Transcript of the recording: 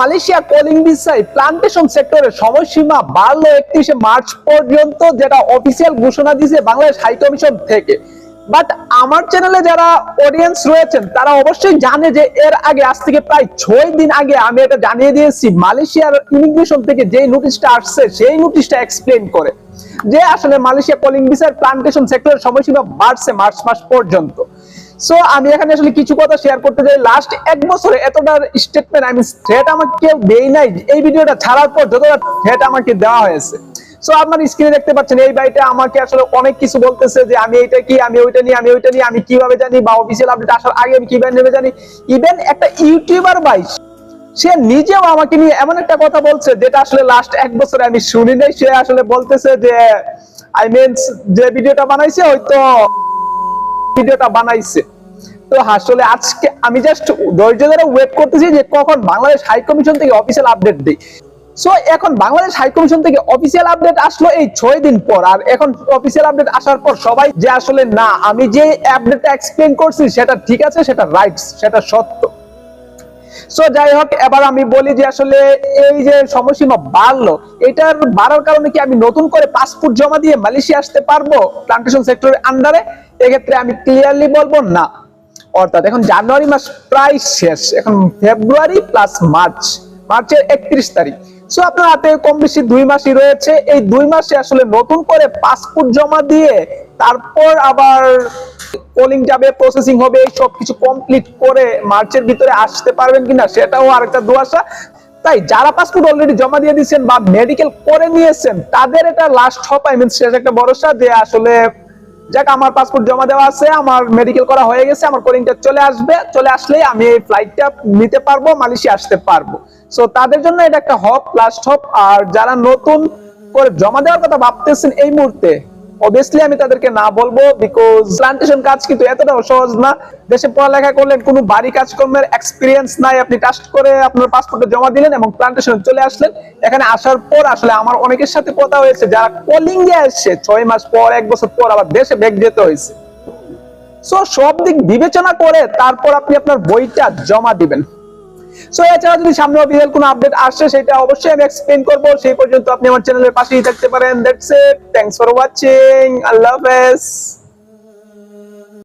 Malaysia calling ভিসায় plantation সেক্টরের সময়সীমা বাড়লো একত্রিশে মার্চ পর্যন্ত, যেটা অফিসিয়াল ঘোষণা দিয়েছে বাংলাদেশ হাই কমিশন থেকে। বাট আমার চ্যানেলে যারা অডিয়েন্স রয়েছেন, তারা অবশ্যই জানে যে এর আগে, আজ থেকে প্রায় ছয় দিন আগে আমি এটা জানিয়ে দিয়েছি, মালয়েশিয়ার থেকে নোটিশটা আসছে, সেই নোটিশটা করে। যে আসলে মালয়েশিয়া কলিং ভিসার প্লান্টেশন সেক্টরের সময়সীমা বাড়ছে মার্চ মাস পর্যন্ত। সো আমি এখানে আসলে কিছু কথা শেয়ার করতে চাই। লাস্ট এক বছরে এতটা স্টেটমেন্ট আমি থ্রেট আমাকে কেউ দেই নাই। এই ভিডিওটা ছাড়ার পর যতটা থ্রেট আমাকে দেওয়া হয়েছে। সো আপনার স্ক্রিনে দেখতে পাচ্ছেন, এই বাড়িটা আমাকে আসলে অনেক কিছু বলতেছে যে, আমি এটা কি? আমি ওইটা নিয়ে, আমি ওইটা নিয়ে, আমি কীভাবে জানি? বা অফিসিয়াল আপডেট আসার আগে আমি কীভাবে নেবে জানি? ইভেন একটা ইউটিউবার ভাই, সে নিজেও আমাকে নিয়ে এমন একটা কথা বলছে, যেটা আসলে লাস্ট এক বছরে আমি শুনি নাই। সে আসলে বলতেছে যে আই মিনস যে ভিডিওটা বানাইছে হয়তো ভিডিওটা বানাইছে। তো আসলে আজকে আমি জাস্ট ধৈর্য ধরে ওয়েট করতেছি যে কখন বাংলাদেশ হাই কমিশন থেকে অফিসিয়াল আপডেট সো এখন বাংলাদেশ হাই কমিশন থেকে অফিসিয়াল আপডেট আসলো এই ছয় দিন পর। আর এখন অফিসিয়াল আপডেট আসার পর সবাই যে আসলে না, আমি যে আপডেটটা এক্সপ্লেন করছি সেটা ঠিক আছে, সেটা সেটা সত্য। সো যাই হোক, এবার আমি বলি যে আসলে এই যে সময়সীমা বাড়লো, এটার বাড়ার কারণে কি আমি নতুন করে পাসপোর্ট জমা দিয়ে মালয়েশিয়া আসতে পারব? প্লান্টেশন সেক্টরের আন্ডারে এক্ষেত্রে আমি ক্লিয়ারলি বলব না। অর্থাৎ এখন জানুয়ারি মাস প্রায় শেষ, এখন ফেব্রুয়ারি প্লাস মার্চ, মার্চের একত্রিশ তারিখ। সো আপনার হাতে কম বেশি দুই মাসই রয়েছে। এই দুই মাসে আসলে নতুন করে পাসপোর্ট জমা দিয়ে তারপর আবার কলিং যাবে প্রসেসিং হবে, এই সব কিছু কমপ্লিট করে মার্চের ভিতরে আসতে পারবেন কিনা সেটাও আরেকটা দুয়াশা তাই যারা পাসপোর্ট অলরেডি জমা দিয়ে দিয়েছেন বা মেডিকেল করে নিয়েছেন, তাদের এটা লাস্ট হপ আই মিন শেষ একটা ভরসা যে আসলে যাক, আমার পাসপোর্ট জমা দেওয়া আছে, আমার মেডিকেল করা হয়ে গেছে, আমার কোরিংটা চলে আসবে, চলে আসলেই আমি এই ফ্লাইটটা নিতে পারব, মালয়েশিয়া আসতে পারব। সো তাদের জন্য এটা একটা হপ লাস্ট হপ আর যারা নতুন করে জমা দেওয়ার কথা ভাবতেছেন এই মুহূর্তে অবভিয়াসলি আমি তাদেরকে না বলব বিকজ প্লান্টেশন কাজ কিন্তু এতটাও সহজ না। দেশে পড়ালেখা করলেন কোনো বাড়ি কাজকর্মের এক্সপিরিয়েন্স নাই। আপনি টাস্ট করে আপনার পাসপোর্টে জমা দিলেন এবং প্লান্টেশন চলে আসলেন। এখানে আসার পর আসলে আমার অনেকের সাথে কথা হয়েছে, যারা কলিং এ আসছে। ছয় মাস পর, এক বছর পর আবার দেশে ব্যাগ যেতে হয়েছে। সো সব দিক বিবেচনা করে তারপর আপনি আপনার বইটা জমা দিবেন। সো এছাড়া যদি সামনে অফিসিয়াল কোনো আপডেট আসে সেটা অবশ্যই আমি এক্সপ্লেন করব। সেই পর্যন্ত আপনি আমার চ্যানেলের পাশেই থাকতে পারেন। That's it thanks for watching আল্লাহ হাফেজ।